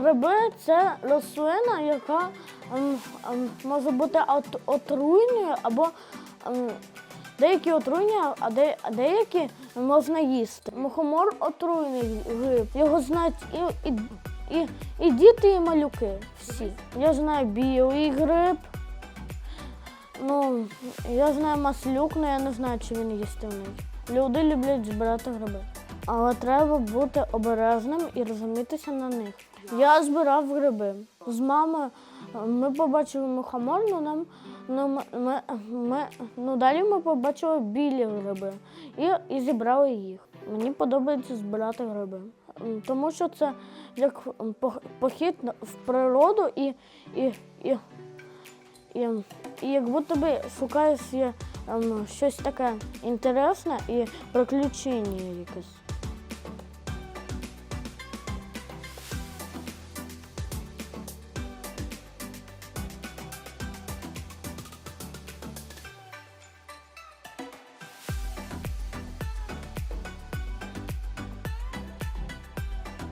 Гриби це рослина, яка ем, ем, може бути от- отруйною або ем, деякі отруйні, а деякі можна їсти. Мухомор отруйний гриб. Його знають і, і, і, і діти, і малюки. Всі. Я знаю білий гриб. Ну, я знаю маслюк, але я не знаю, чи він їстивний. Люди люблять збирати гриби. Але треба бути обережним і розумітися на них. Я збирав гриби. З мамою е, ми побачили мухомор, ну нам ну, ми, ми, ну, далі ми побачили білі гриби і, і зібрали їх. Мені подобається збирати гриби. Тому що це як пох- похід в природу і, і, і, і, і як будто би шукаєш ем, щось таке інтересне і приключення якесь.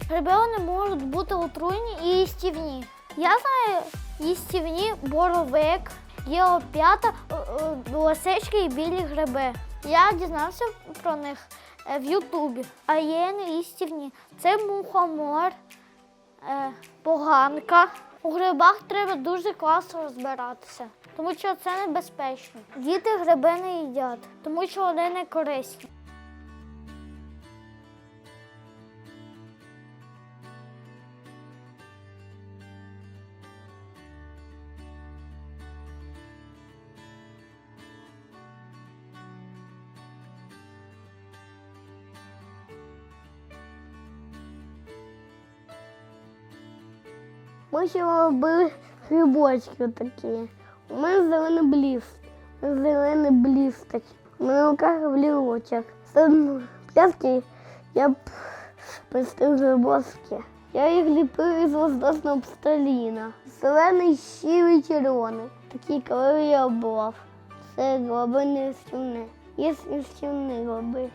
Гриби вони можуть бути отруйні і їстівні. Я знаю їстівні боровик, є опята, е, е, лисички і білі гриби. Я дізнався про них е, в Ютубі. А є неїстівні. Це мухомор, е, поганка. У грибах треба дуже класно розбиратися, тому що це небезпечно. Діти гриби не їдять, тому що вони не корисні. Ми ще робили грибочки такі. У мене зелений бліст. Зелений блісток. У мене руках влірочок. Сам пляски я пустив грибочки. Я їх ліпив із воздушного пластиліна. Зелений, щирий, червоний. Такі кольори я обрав. Це гроби не стівне. Є стівні гроби.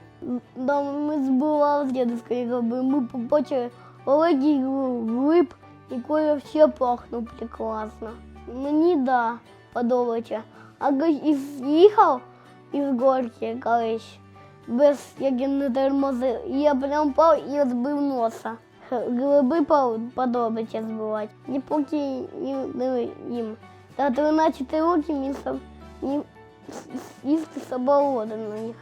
Дома ми збивали з дідуською гроби. Ми побачили великий гриб, який ще пахнув прекрасно. Мені да, подобається. А і з'їхав із горки колись, без як я не тормозив, я прям впав і розбив носа. Гриби по- подобається збивати. І поки їм. Та 13 років їм їсти свободу на них.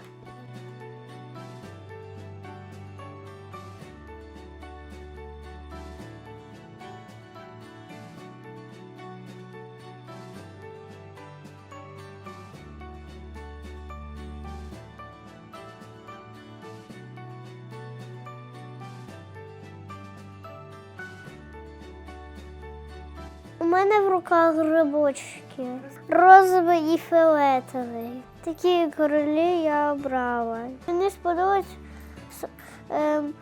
У мене в руках грибочки. Розовий і фіолетовий. Такі королі я обрала. Мені сподобалось ем,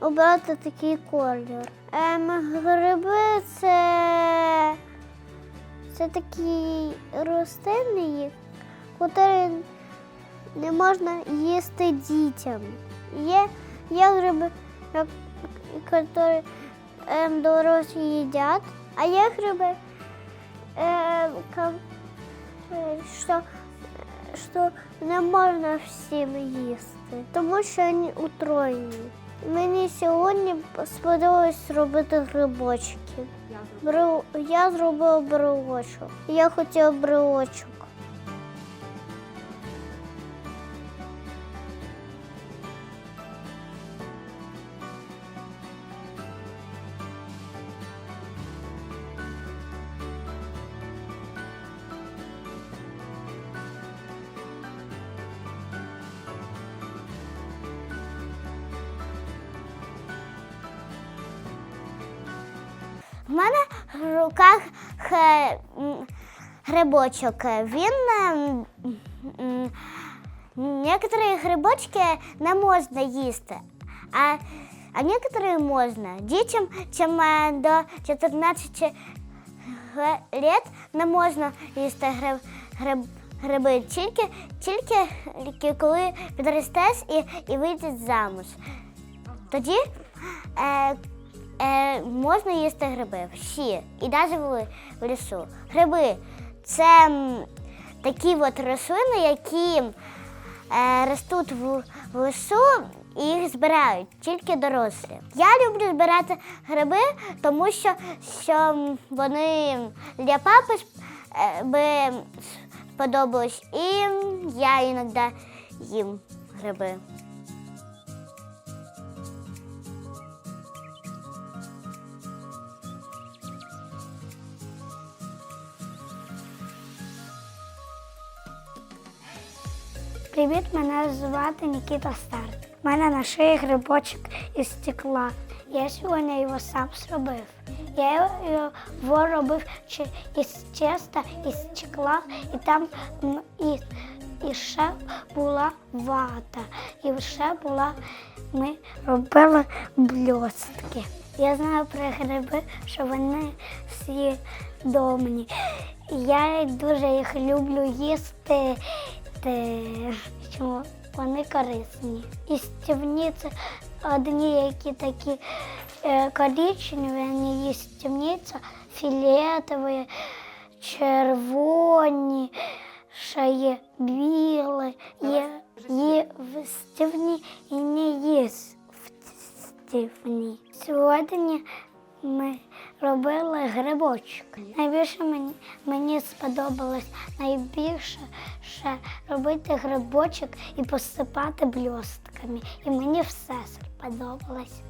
обрати такий колір. Ем, гриби це, це такі рослини, які не можна їсти дітям. Є, є гриби, які ем, дорослі їдять, а є гриби, ем, ка- е, що, що не можна всім їсти, тому що вони утроєні. Мені сьогодні сподобалось робити грибочки. Я зробила брелочок. Я хотіла брелочок. В мене в руках грибочок. Він м, некоторые грибочки не можна їсти, а, а некоторые можна. Дітям, чим е, до 14 ге- лет не можна їсти гриб, гриб, гриби, тільки, тільки, тільки коли підростеш і, і вийдеш замуж. Тоді е, Е, можна їсти гриби, всі, і навіть в, в лісу. Гриби це такі от рослини, які е, ростуть в, в лісу і їх збирають тільки дорослі. Я люблю збирати гриби, тому що, що вони для папи е, би сподобались, і я іноді їм гриби. Привіт, мене звати Нікіта Старт. У мене на шиї грибочок із стекла. Я сьогодні його сам зробив. Я його робив із теста, із стекла, і там і, і ще була вата. І ще була, ми робили блістки. Я знаю про гриби, що вони з'їдомні. Я дуже їх люблю їсти. Те, що вони корисні. І стівні це одні, які такі е, коричневі, вони є стівні, це фіолетові, червоні, ще є білі, є, є в стівні і не є в стівні. Сьогодні ми робили грибочок. Найбільше мені, мені сподобалось найбільше ще робити грибочок і посипати блістками. І мені все сподобалось.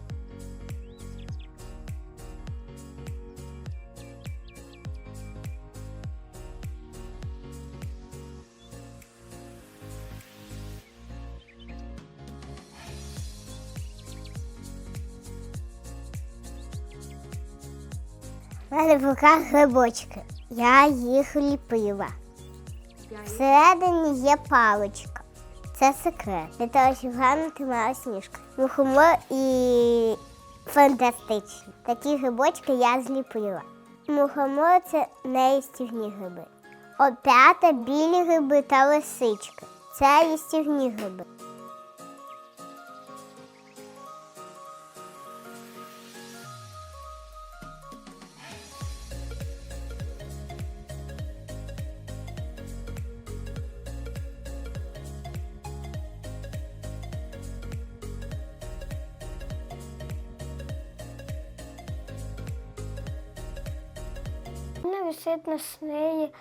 У мене в руках грибочки. Я їх ліпила. Всередині є паличка. Це секрет. Для того, щоб гарно тримала сніжка. Мухомор і фантастичні. Такі грибочки я зліпила. Мухомор це неїстівні гриби. Опята білі гриби та лисички. Це їстівні гриби. Висить на снеї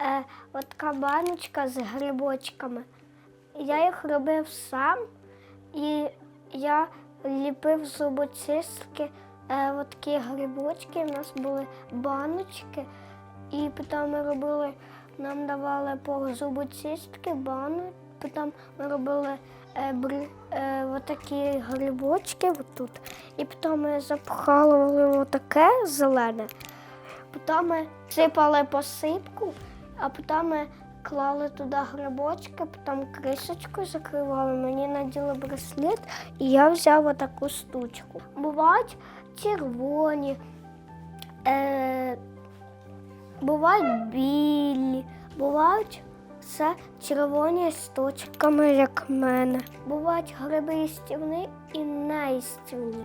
е, така баночка з грибочками. Я їх робив сам і я ліпив зубочистки, е, такі грибочки. У нас були баночки, і потім ми робили, нам давали по зубочистки, бану, потім ми робили е, бри, е, отакі грибочки отут, і потім ми запхали в таке зелене. Потім ми сипали посипку, а потім ми клали туди грибочки, потім кришечкою закривали. Мені наділи браслет, і я взяв отаку штучку. Бувають червоні, е, бувають білі, бувають все червоні з точками, як в мене. Бувають гриби їстівні і неїстівні.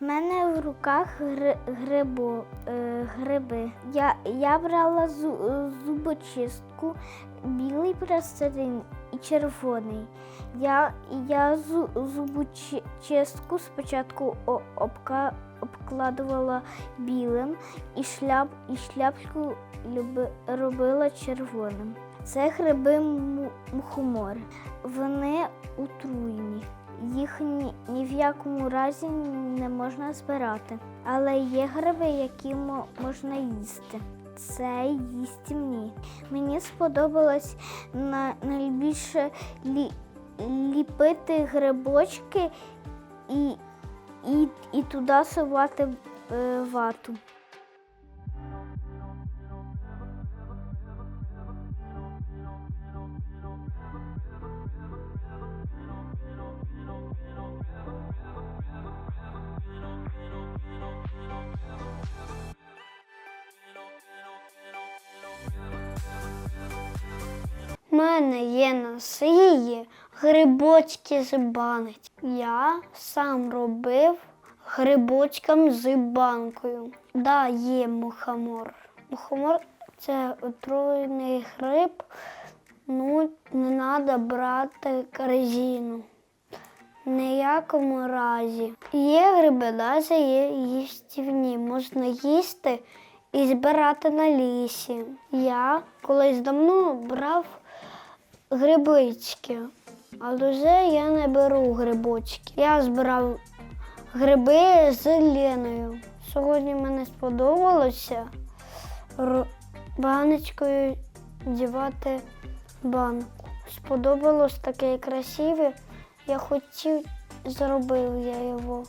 В мене в руках гри, грибо, е, гриби. Я, я брала зу, зубочистку, білий пластилин і червоний. Я, я зу, зубочистку спочатку обка, обкладувала білим і, шляп, і шляпку люби, робила червоним. Це гриби му- мухомори. Вони отруйні. Їх ні, в якому разі не можна збирати. Але є гриби, які можна їсти. Це їстівні. Мені сподобалось на, найбільше лі, ліпити грибочки і, і, і туди совати е, вату. Мене є на шиї грибочки з банить. Я сам робив грибочком з банкою. Да, є мухомор. Мухомор це отруєний гриб. Ну, не треба брати корзину. Ніякому разі. Є гриби, навіть є їстівні. Можна їсти і збирати на лісі. Я колись давно брав грибички, але вже я не беру грибочки. Я збирав гриби з Леною. Сьогодні мені сподобалося баночкою дівати банку. Сподобалось таке красиве. Я хотів, зробив я його.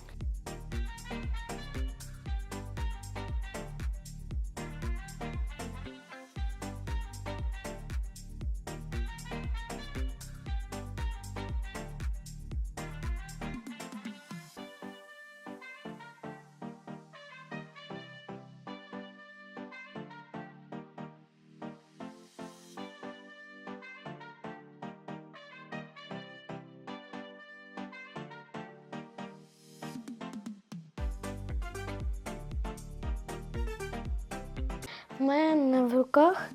У мене в руках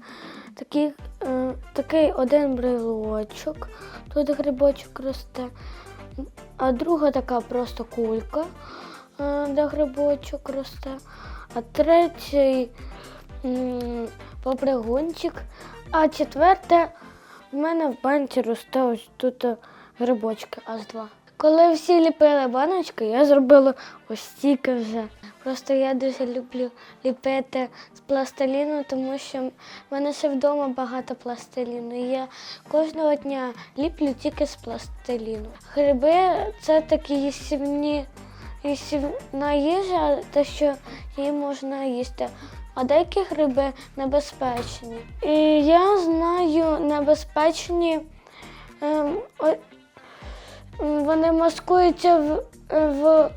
такий, е, такий один брелочок, тут грибочок росте, а друга така просто кулька, е, де грибочок росте, а третій м, попригунчик, а четверте в мене в банці росте ось тут е, грибочки. Аж два. Коли всі ліпили баночки, я зробила ось стільки вже. Просто я дуже люблю ліпити з пластиліну, тому що в мене ще вдома багато пластиліну. І я кожного дня ліплю тільки з пластиліну. Гриби це такі їстівні, їстівна їжа, те, що її можна їсти. А деякі гриби небезпечні. І я знаю небезпечні. ем, вони маскуються в, в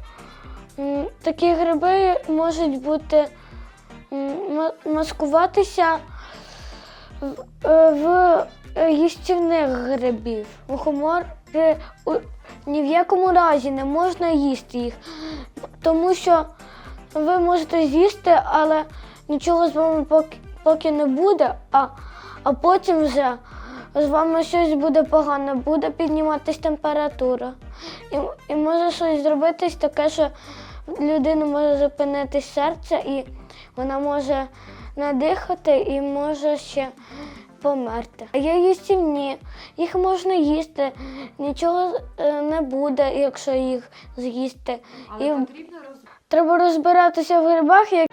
такі гриби можуть бути маскуватися в, е, в їстівних грибів. Мухомори ні в якому разі не можна їсти їх, тому що ви можете з'їсти, але нічого з вами поки, поки не буде, а, а потім вже з вами щось буде погано, буде підніматись температура. І, і може щось зробитись таке, що в людини може зупинитись серце, і вона може надихати і може ще померти. А є їстівні, їх можна їсти, нічого е, не буде, якщо їх з'їсти. І потрібно треба розбиратися в грибах, як